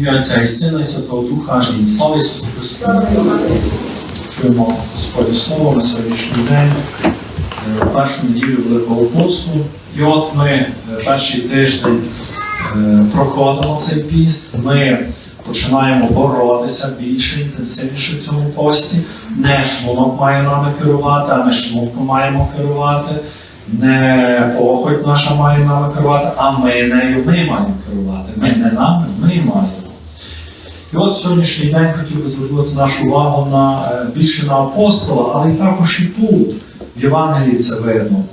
Ім'я Отця і Сина, і Святого Духа. Амінь. Слава Ісусу Христу! Чуємо Господнє Слово на сьогоднішній день, е, першу неділю Великого посту. І от ми е, перший тиждень е, проходимо цей піст. Ми починаємо боротися більше, інтенсивніше в цьому пості. Не шлунок має нами керувати, а ми шлунком маємо керувати. Не похоть наша має нами керувати, а ми нею ми маємо керувати. Ми не нами, ми маємо. І от сьогоднішній день хотів би звернути нашу увагу на е, більше на апостола, але й також і тут, в Євангелії це видно.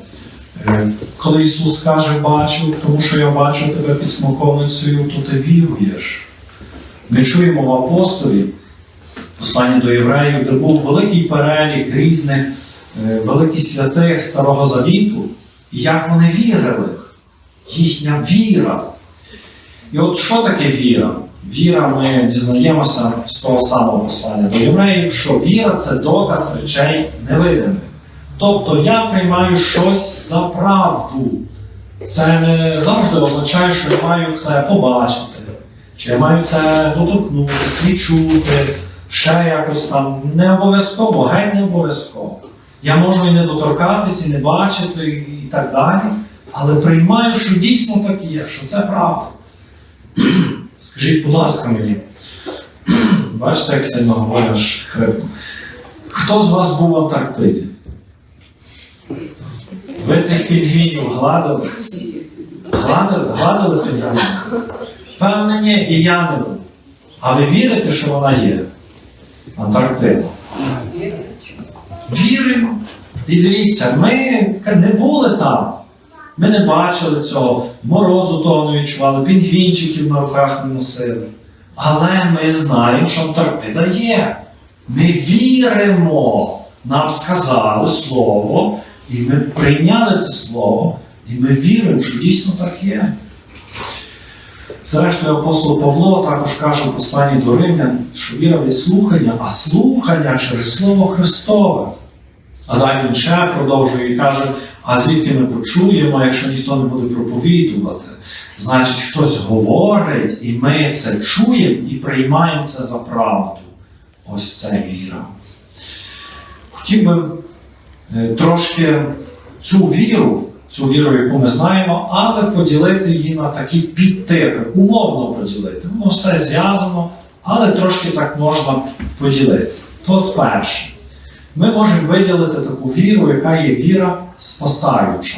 Е, Коли Ісус каже, бачив, тому що я бачу тебе під смоковницею, то ти віруєш. Ми чуємо в апостолі, посланні до євреїв, де був великий перелік різних е, великих святих Старого Завіту, і як вони вірили, їхня віра. І от що таке віра? Віра, ми дізнаємося з того самого послання до євреїв, що віра це доказ речей невидимих. Тобто я приймаю щось за правду. Це не завжди означає, що я маю це побачити, чи я маю це доторкнутися, відчути, ще якось там не обов'язково, геть не обов'язково. Я можу і не доторкатись, і не бачити, і так далі, але приймаю, що дійсно так є, що це правда. Скажіть, будь ласка, мені, бачите, як сильно говориш хрипно. Хто з вас був в Антарктиді? Ви тих пінгвінів гладили? Гладили? Гладили пінгвінів? Певне, ні, і я не був. А ви вірите, що вона є? Антарктида. Віримо. І дивіться, ми не були там. Ми не бачили цього, морозу того не відчували, пінгвінчиків на руках не носили. Але ми знаємо, що Антарктида є. Ми віримо. Нам сказали слово, і ми прийняли те слово, і ми віримо, що дійсно так є. Зрештою, апостол Павло також каже в посланні до Римлян, що віра від слухання, а слухання через Слово Христове. А далі він ще продовжує і каже, а звідки ми почуємо, якщо ніхто не буде проповідувати? Значить, хтось говорить, і ми це чуємо і приймаємо це за правду. Ось це віра. Хотів би е, трошки цю віру, цю віру, яку ми знаємо, але поділити її на такі підтипи, умовно поділити. Воно все зв'язано, але трошки так можна поділити. От перше. Ми можемо виділити таку віру, яка є віра спасаюча,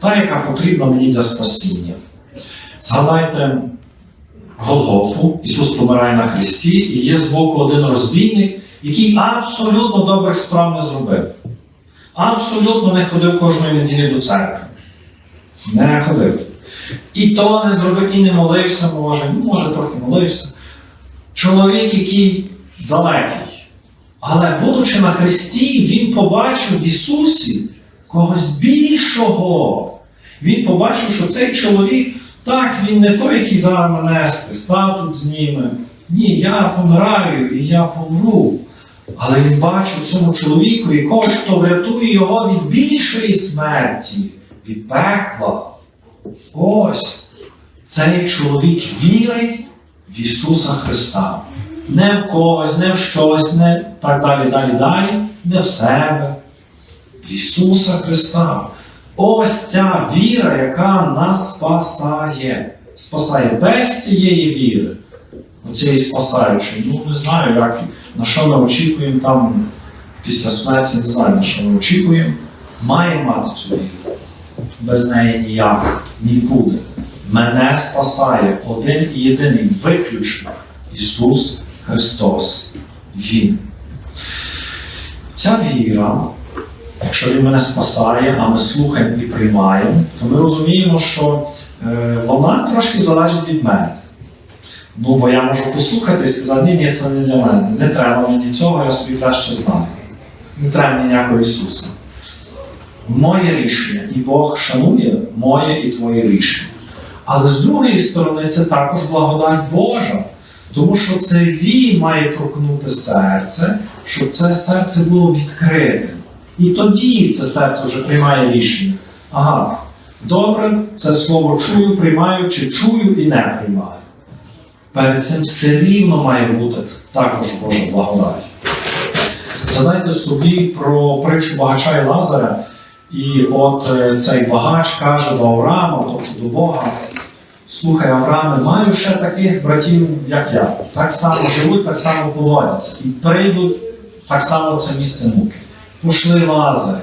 та, яка потрібна мені для спасіння. Згадайте Голгофу, Ісус помирає на Христі, і є збоку один розбійник, який абсолютно добрих справ не зробив. Абсолютно не ходив кожної неділі до церкви. Не ходив. І то не зробив, і не молився, може, ну, може, трохи молився. Чоловік, який далекий. Але будучи на Христі, він побачив в Ісусі когось більшого. Він побачив, що цей чоловік, так, він не той, який зараз мене став тут зніме. Ні, я помираю і я помру. Але він бачив цьому чоловіку якогось, хто врятує його від більшої смерті, від пекла. Ось цей чоловік вірить в Ісуса Христа. Не в когось, не в щось, не так далі, далі, далі, не в себе. В Ісуса Христа. Ось ця віра, яка нас спасає. Спасає без цієї віри, оцієї спасаючої. Ну, не знаю, як, на що ми очікуємо там після смерті, не знаю, на що ми очікуємо. Маємо мати цю віру. Без неї ніяк нікуди. Мене спасає один і єдиний виключно Ісус Христос. Він. Ця віра, якщо Він мене спасає, а ми слухаємо і приймаємо, то ми розуміємо, що е, вона трошки залежить від мене. Ну, бо я можу послухати і сказати, ні, ні, це не для мене. Не треба мені цього, я собі краще знаю. Не треба мені ніякого Ісуса. Моє рішення, і Бог шанує моє і твоє рішення. Але з другої сторони, це також благодать Божа. Тому що це він має торкнути серце, щоб це серце було відкрите. І тоді це серце вже приймає рішення. Ага, добре, це слово чую, приймаю, чи чую і не приймаю. перед цим все рівно має бути також Божа благодать. Згадайте собі про притчу багача і Лазаря, і от е, цей багач каже до Авраама, тобто до Бога, слухай, Аврааме, маю ще таких братів, як я. Так само живуть, так само поводяться. І прийдуть так само це місце муки. Пошли Лазаря,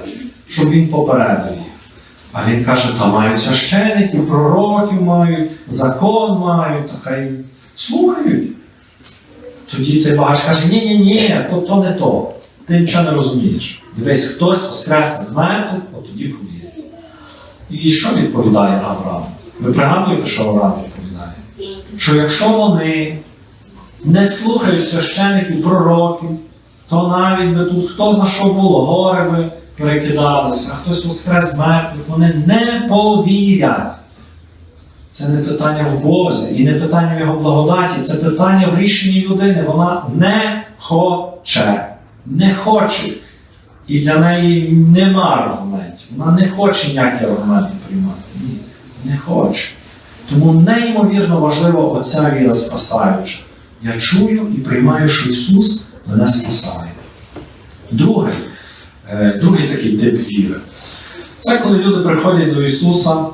щоб він попередив їх. А він каже, та мають священиків, пророків мають, закон мають, та хай слухають. Тоді цей багач каже, ні, ні, ні, то, то не то. Ти нічого не розумієш. Дивись, хтось воскресне з мертвих, от тоді повірить. І що відповідає Авраам? Ви пригадуєте, що Авраам відповідає? Що якщо вони не слухають священиків, пророків, то навіть би тут хто зна що було, гори би перекидалися, хтось воскрес мертвих, вони не повірять. Це не питання в Бозі і не питання в його благодаті, це питання в рішенні людини. Вона не хоче. Не хоче. І для неї нема аргументів. Вона не хоче ніякі аргументи приймати. Ні, не хоче. Тому неймовірно важливо оця віра спасаюча. Я чую і приймаю, що Ісус мене спасає. Другий, е, другий такий тип віри. Це коли люди приходять до Ісуса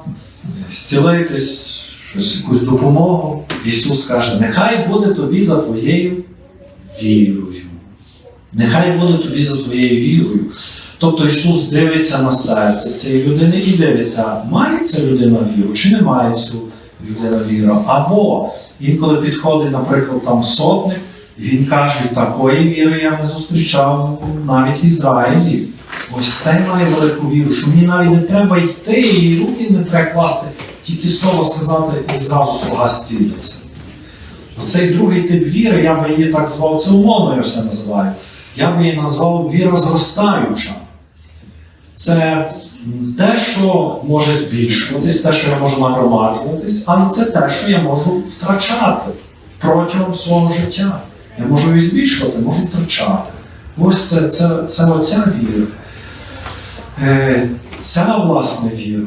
зцілитись, щось, якусь допомогу. Ісус каже, нехай буде тобі за твоєю вірою. Нехай буде тобі за твоєю вірою. Тобто Ісус дивиться на серце цієї людини і дивиться, має ця людина віру чи не має цю людина віру. Або інколи підходить, наприклад, там сотник, він каже, такої віри я не зустрічав навіть в Ізраїлі. Ось цей має велику віру, що мені навіть не треба йти і руки не треба класти, тільки слово сказати і зразу слуга зціляться. Оцей другий тип віри, я би її так звав, це умовно я все називаю. Я би її назвав віра зростаюча. Це те, що може збільшуватись, те, що я можу нагромаджуватись, але це те, що я можу втрачати протягом свого життя. Я можу її збільшувати, можу втрачати. Ось це, це, це оця віра. Е, ця власне віра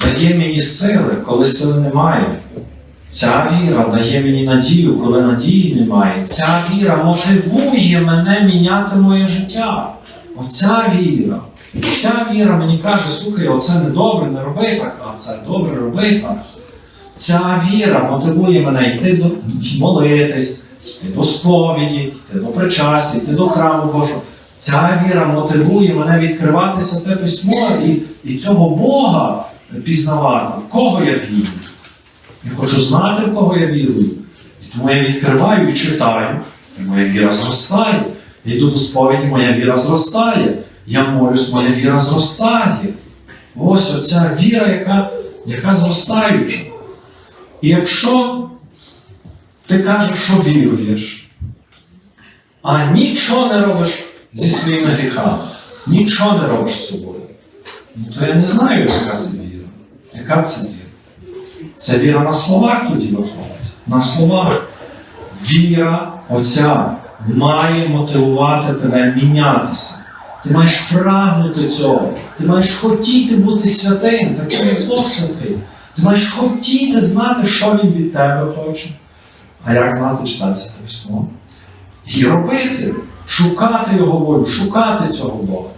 дає мені сили, коли сили немає. Ця віра дає мені надію, коли надії немає. Ця віра мотивує мене міняти моє життя. Оця віра. Ця віра мені каже, слухай, оце не добре, не роби так, а це добре, роби так. Ця віра мотивує мене йти молитись, йти до сповіді, йти до причастя, йти до храму Божого. Ця віра мотивує мене відкриватися те письмо і, і цього Бога пізнавати, в кого я вірю. Я хочу знати, в кого я вірую. І тому я відкриваю і читаю, і моя віра зростає. Я йду до сповіді, моя віра зростає. Я молюсь, моя віра зростає. Ось оця віра, яка, яка зростаюча. І якщо ти кажеш, що віруєш, а нічого не робиш зі своїми гріхами, нічого не робиш з собою, ну то я не знаю, яка це віра. Яка це віра? Це віра на словах тоді виходить. На словах. Віра оця має мотивувати тебе мінятися. Ти маєш прагнути цього. Ти маєш хотіти бути святим, таким як Бог святий. Ти маєш хотіти знати, що він від тебе хоче. А як знати читатися те? І робити, шукати його волю, шукати цього Бога.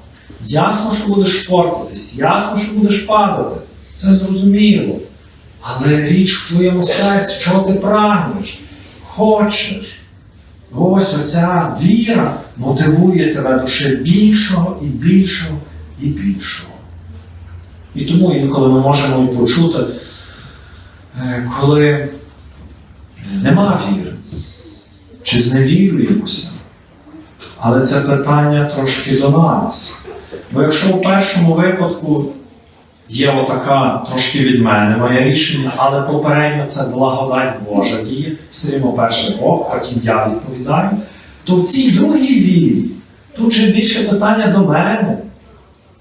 Ясно, що будеш портитись, ясно, що будеш падати. Це зрозуміло. Але річ в твоєму серці, чого ти прагнеш, хочеш. Ось оця віра мотивує тебе до ще більшого і більшого і більшого. І тому інколи ми можемо почути, е, коли нема віри, чи зневіруємося. Але це питання трошки до нас. Бо якщо у першому випадку є отака трошки від мене моє рішення, але попередньо це благодать Божа діє, все рівно перше Бог, потім я відповідаю, то в цій другій вірі тут же більше питання до мене.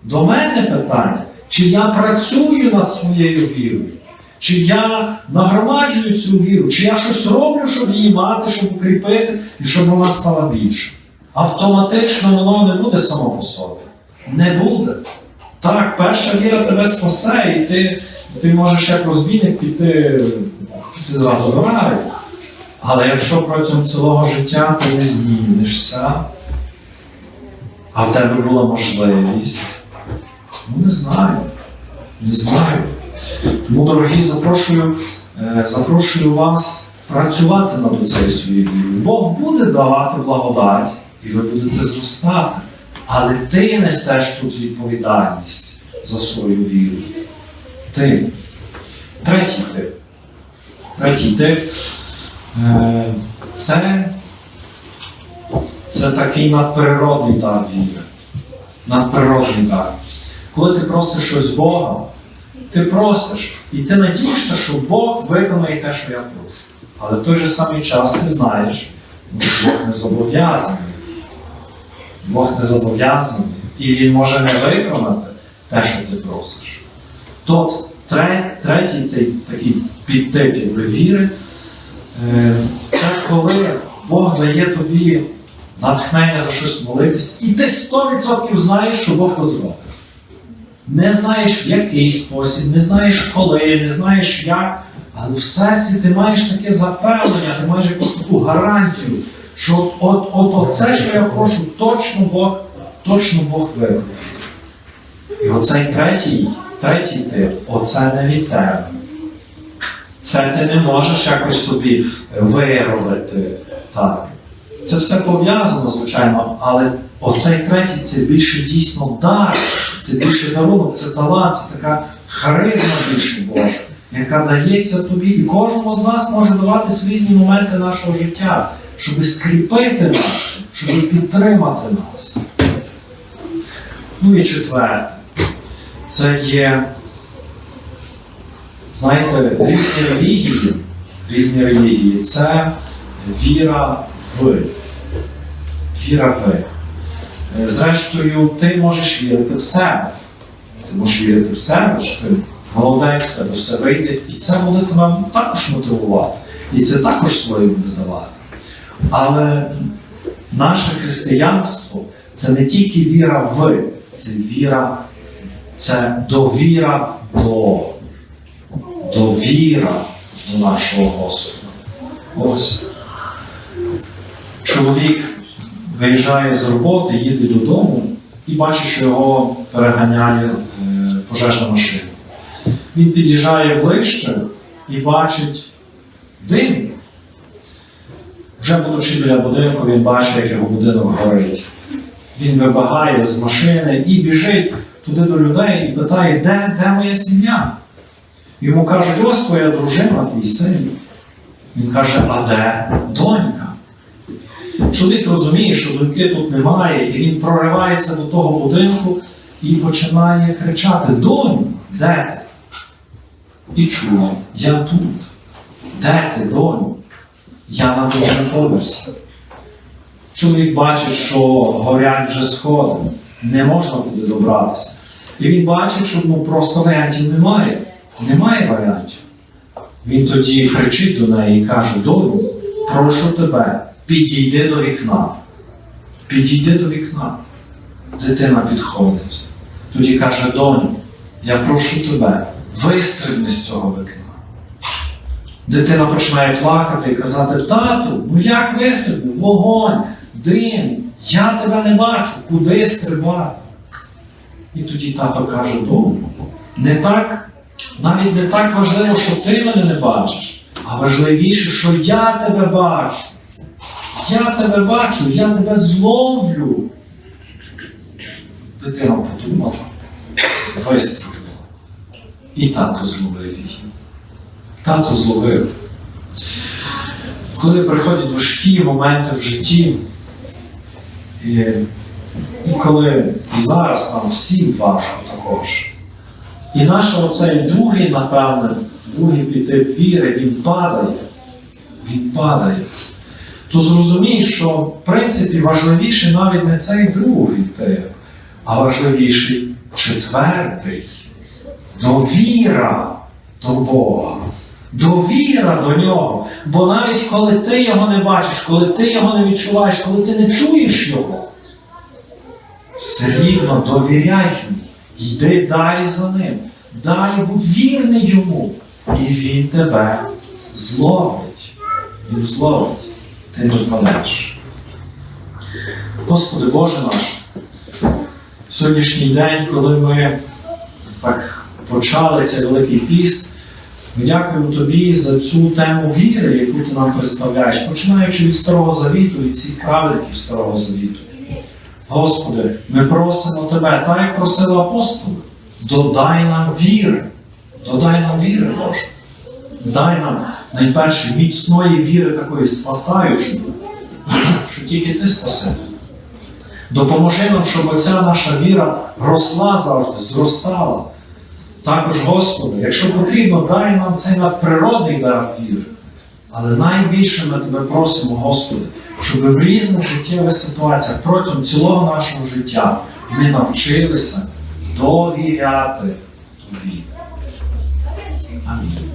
До мене питання, чи я працюю над своєю вірою, чи я нагромаджую цю віру, чи я щось роблю, щоб її мати, щоб укріпити і щоб вона стала більше. Автоматично воно не буде само по собі. Не буде. Так, перша віра тебе спасе, і ти, ти можеш як розбійник піти, піти зразу в рай. Але якщо протягом цілого життя ти не змінишся, а в тебе була можливість, ну не знаю. Не знаю. Тому, дорогі, запрошую, е, запрошую вас працювати над цією своєю вірою. Бог буде давати благодать, і ви будете зростати. Але ти несеш тут відповідальність за свою віру. Ти. Третій тип. Третій тип е, це, це такий надприродний дар віри. Надприродний дар. Коли ти просиш щось Бога, ти просиш, і ти надієшся, що Бог виконає те, що я прошу. Але в той же самий час ти знаєш, що Бог не зобов'язаний. Бог не зобов'язаний. І Він може не виконати те, що ти просиш. Тот третій, третій цей такий підтип якби, віри, е, це коли Бог дає тобі натхнення за щось молитись, і ти 100% знаєш, що Бог то зробить. Не знаєш в який спосіб, не знаєш коли, не знаєш як, але в серці ти маєш таке запевнення, ти маєш якусь таку гарантію, що от, от, от, от це, що я прошу, точно Бог, точно Бог виконає. І оцей третій, третій тип, оце не від тебе. Це ти не можеш якось собі виробити. Так. Це все пов'язано, звичайно, але оцей третій це більше дійсно дар, це більше дарунок, це талант, це така харизма більше Божа, яка дається тобі. І кожному з нас може даватись різні моменти нашого життя, щоб скріпити нас, щоб підтримати нас. Ну і четверте, це є, знаєте, різні релігії, різні релігії це віра в. Віра в. Е, Зрештою, ти можеш вірити в себе. Ти можеш вірити в себе, що ти молодець, в тебе все вийде, і це буде тебе також мотивувати. І це також своє буде давати. Але наше християнство це не тільки віра в, це віра, це довіра до, довіра до нашого Господа. Ось. Чоловік виїжджає з роботи, їде додому і бачить, що його переганяє е, пожежна машина. Він під'їжджає ближче і бачить дим. Вже будучи біля будинку, він бачить, як його будинок горить. Він вибагає з машини і біжить туди до людей і питає, де, де моя сім'я? Йому кажуть, ось твоя дружина, твій син. Він каже, а де донька? Чоловік розуміє, що доньки тут немає, і він проривається до того будинку і починає кричати: Доню, де ти? І чує, я тут. Де ти, доню? Я на другому поверсі. Чоловік бачить, що горять вже сходи, не можна туди добратися. І він бачить, що ну, просто варіантів немає. Немає варіантів. Він тоді кричить до неї і каже: Доню, прошу тебе, підійди до вікна. Підійди до вікна. Дитина підходить. Тоді каже, доню, я прошу тебе, вистрибни з цього вікна. Дитина починає плакати і казати, тату, ну як вистрибну? Вогонь, дим, я тебе не бачу, куди стрибати? І тоді тато каже, доню, не так, навіть не так важливо, що ти мене не бачиш, а важливіше, що я тебе бачу. Я тебе бачу, я тебе зловлю. Дитина подумала, вистрілила. І тато зловив її. Тато зловив. Коли приходять важкі моменти в житті, і, і коли і зараз нам всім важко також. І наш оцей другий, напевне, другий підтип віри, він падає. Він падає то зрозумій, що в принципі важливіший навіть не цей другий тип, а важливіший четвертий довіра до Бога. Довіра до нього. Бо навіть коли ти його не бачиш, коли ти його не відчуваєш, коли ти не чуєш його, все рівно довіряй йому. Йди далі за ним. Далі будь вірний йому. І він тебе зловить. Він зловить, не впадеш. Господи Боже наш, сьогоднішній день, коли ми так почали цей Великий піст, ми дякуємо Тобі за цю тему віри, яку ти нам представляєш, починаючи від Старого Завіту і цих праведників Старого Завіту. Господи, ми просимо Тебе, так як просили апостоли, додай нам віри, додай нам віри, Боже. Дай нам найперше міцної віри такої спасаючої, що тільки Ти спаситель. Допоможи нам, щоб оця наша віра росла завжди, зростала. Також, Господи, якщо потрібно, дай нам цей надприродний дар віри. Але найбільше ми тебе просимо, Господи, щоб в різних життєвих ситуаціях протягом цілого нашого життя ми навчилися довіряти Тобі. Амінь.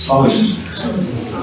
Слава Ісусу Христу!